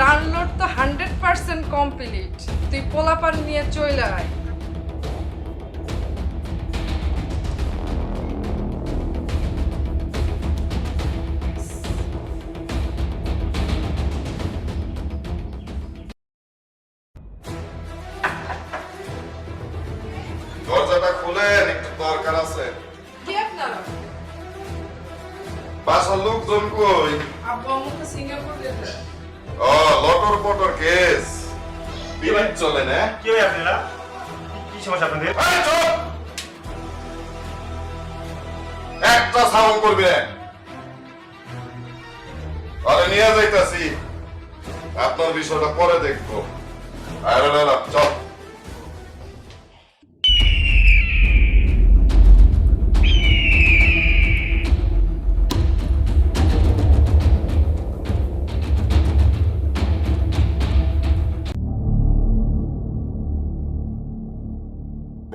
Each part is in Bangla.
ডাউনলোড তো হান্ড্রেড পার্সেন্ট কমপ্লিট তুই পোলাপান নিয়ে চলে আয়। দরজাটা খুলেন একটু দরকার আছে। কি আপনারা? বাসার লোকজন কই? আব্বু আমাকে সিঙ্গাপুর যেতে ও লটর পটর কেস। বিরিট চলে না? কি হয় আপনারা? কি সমস্যা আপনাদের? এই চুপ! একটা সাউন্ড করবে। আরে নিয়ে যাইতাছি। আপনার বিষয়টা পরে দেখব। আরে না চল।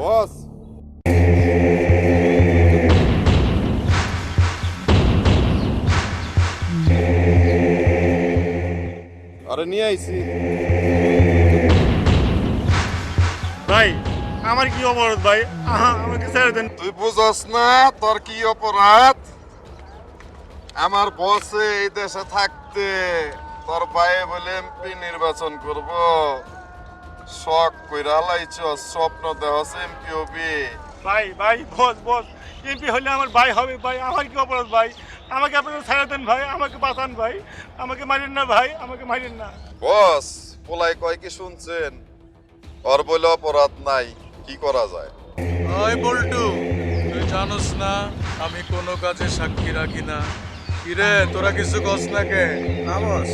বস। আরে নিয়ে আইছি। ভাই আমার কি অপরাধ ভাই? আমাকে ছেড়ে দেন। তুই বুঝস না তোর কি অপরাধ? আমার বসে এই দেশে থাকতে তোর ভাইয়ে বলে এমপি নির্বাচন করব। শখ কইরা লাইছ স্বপ্ন দেহস এমপি হবি। ভাই ভাই বস বস এমপি হলে আমার ভাই হবে ভাই আমার কি অপরাধ ভাই? আমাকে আপনারা ছেড়ে দেন ভাই আমাকে বাঁচান ভাই আমাকে মারেন না ভাই আমাকে মারেন না। বস পোলাই কয় কি শুনছেন? ওর বলে অপরাধ নাই কি করা যায়? ওই বল্টু তুই জানোস না আমি কোনো কাজে সাক্ষী রাখি না। কিরে তোরা কিছু কস না কে? না বস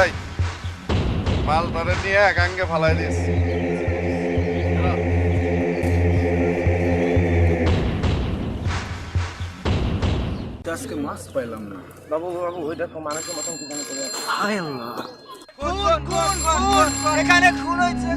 এই মালটারে নিয়ে গাঙ্গে ফালাই দিস। আজকে মাছ পাইলাম না। বাবু বাবু ওই দেখো মানুষের মতন কি জানি করে এখানে খুন হয়েছে